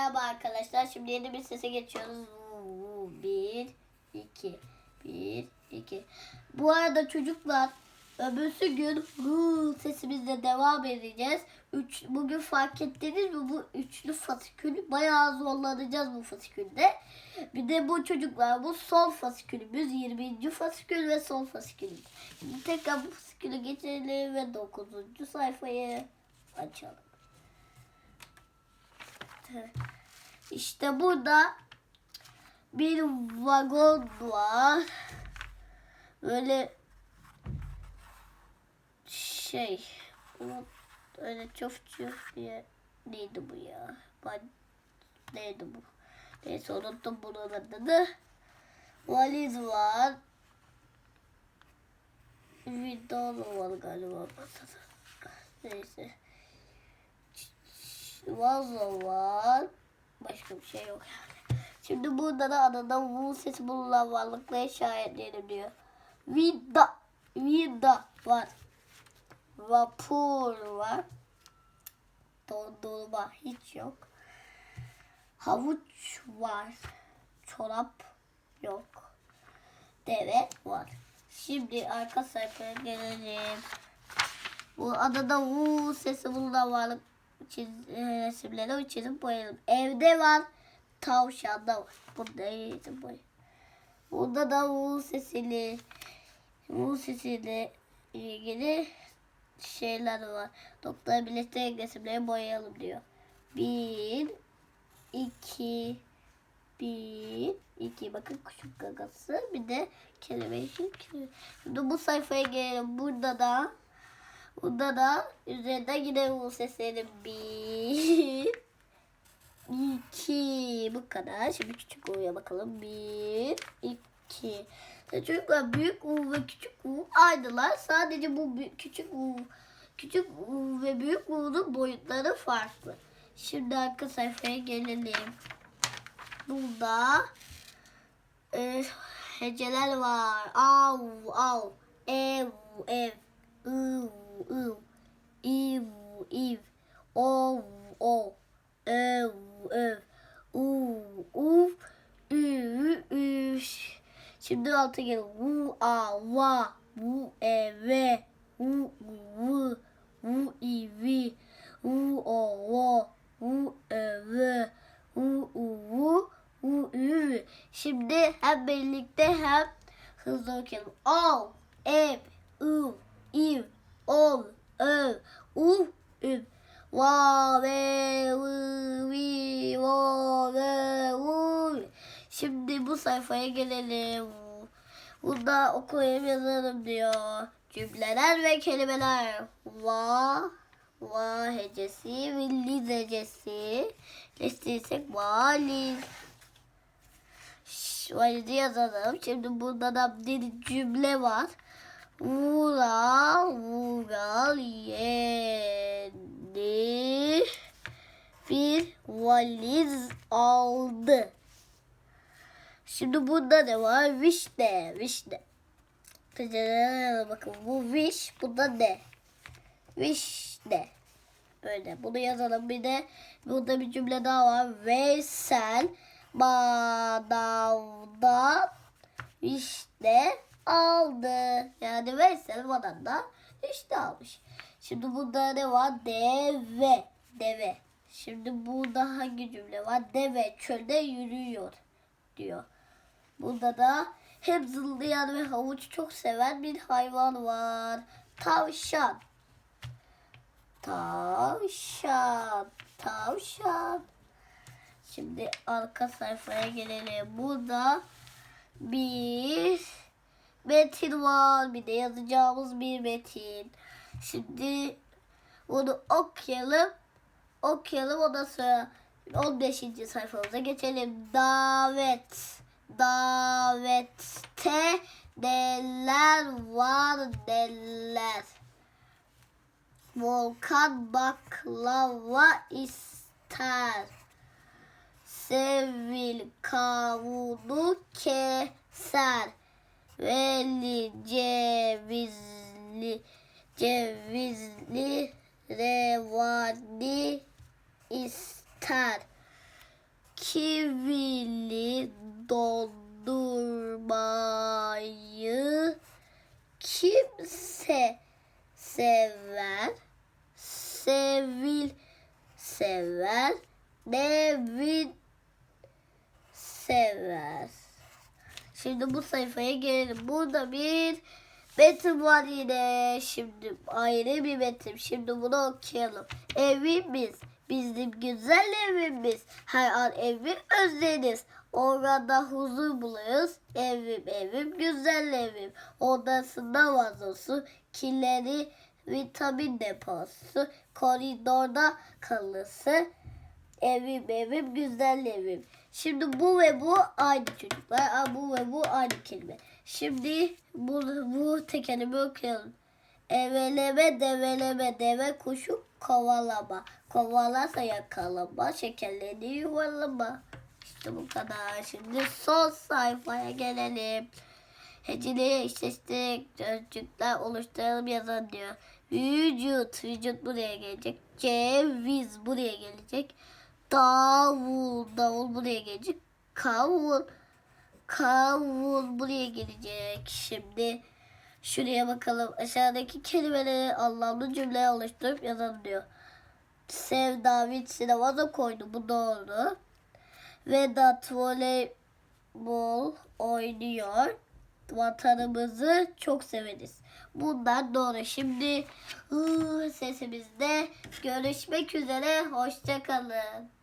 Merhaba arkadaşlar. Şimdi yeni bir sese geçiyoruz. Bir, iki, bir, iki. Bu arada çocuklar öbürsü gün sesimizle devam edeceğiz. Üç, bugün fark ettiniz mi bu üçlü fasikül bayağı zorlanacağız bu fasikülde. Bir de bu çocuklar bu son fasikülümüz 20. fasikül ve son fasikülümüz. Şimdi tekrar bu fasikülü geçelim ve 9. sayfayı açalım. İşte burada bir vagon var. Böyle şey öyle çöf çöf diye neydi bu ya? Ben neydi bu? Neyse unuttum bunun adını. Valiz var. Vidal var galiba masada. Neyse. Vazo var. Başka bir şey yok yani. Şimdi burada da adada bu sesi bulunan varlıkla işaretleyelim diyor. Vida. Vida var. Vapur var. Dondurma hiç yok. Havuç var. Çorap yok. Deve var. Şimdi arka sayfaya gelelim. Bu adada bu sesi bulunan varlık çiz, e, resimleri çizip boyayalım. Evde var. Tavşanda var. Burada çizip boyayalım. Burada da bu sesini bu sesiyle ilgili şeyler var. Doktor birlikte resimleri boyayalım diyor. Bir, iki, bir, iki. Bakın kuşun gagası. Bir de kelebeğin Şimdi bu sayfaya gelelim. Burada da Burada da üzerinde yine bu sesleri bir, iki, bu kadar. Şimdi küçük U'ya bakalım. Bir, iki. Çocuklar büyük U ve küçük U aynılar. Sadece bu büyük- küçük U, küçük U ve büyük U'nun boyutları farklı. Şimdi arka sayfaya gelelim. Burada e, heceler var. Av, av, ev, ev, ıv, ıv, iv, iv, ov, ov, öv, öv, uv, uv, ü, ü. Şimdi altı gel. Vu, a, va, vu, e, ve, vu, vu, vu, i, vi, vu, o, vo, vu, e, ve, vu, u, vu, vu, ü. Şimdi hem birlikte hem hızlı okuyalım. Al, ev, ıv, iv, ol, öv, uv, üv. Va ve vı vi vo ve vu. Şimdi bu sayfaya gelelim. Burada okuyayım yazalım diyor. Cümleler ve kelimeler. Va, va hecesi ve liz hecesi. Listeysek valiz. Şş, Valizi yazalım. Şimdi burada da bir cümle var. Vural, vural yedi bir valiz aldı. Şimdi burada ne var? Vişne, vişne. Bakın bu viş, bu da ne? Vişne. Böyle bunu yazalım. Bir de burada bir cümle daha var. Veysel manavdan vişne aldı. Yani Veysel manavdan vişne almış. Şimdi burada ne var? Deve. Deve. Şimdi burada hangi cümle var? Deve çölde yürüyor diyor. Burada da hem zıllayan ve havuç çok seven bir hayvan var. Tavşan. Tavşan. Tavşan. Şimdi arka sayfaya gelelim. Burada bir metin var. Bir de yazacağımız bir metin. Şimdi bunu okuyalım. Okuyalım ondan sonra 15. sayfamıza geçelim. Davet. Davette neler var neler. Volkan baklava ister. Sevil kavunu keser. Veli cevizli cevizli revani ister. kivili dondurmayı kimse sever, sevil sever, Nevin sever. Şimdi bu sayfaya gelelim. Burada bir metin var yine. Şimdi ayrı bir metin. Şimdi bunu okuyalım. Evimiz. Bizim güzel evimiz. Her an evi özleriz. Orada huzur buluruz. Evim evim güzel evim. Odasında vazosu. Kileri vitamin deposu. Koridorda kalısı. Evim evim güzel evim. Şimdi bu ve bu aynı çocuklar. Bu ve bu aynı kelime. Şimdi bu, bu tekerimi okuyalım. Eveleme develeme deve kuşu kovalama. Kovalarsa yakalama. Şekerlerini yuvalama. İşte bu kadar. Şimdi son sayfaya gelelim. Heceli eşleştirerek sözcükler oluşturalım yazan diyor. Vücut, vücut buraya gelecek. Ceviz buraya gelecek. Davul, davul buraya gelecek. Kavun, kavun buraya gelecek. Şimdi şuraya bakalım. Aşağıdaki kelimeleri anlamlı cümle oluşturup yazalım diyor. Sevda vitsine vaza koydu. Bu doğru. Vedat voleybol oynuyor. Vatanımızı çok severiz. Bunlar doğru. Şimdi ıı, sesimizde görüşmek üzere. Hoşçakalın.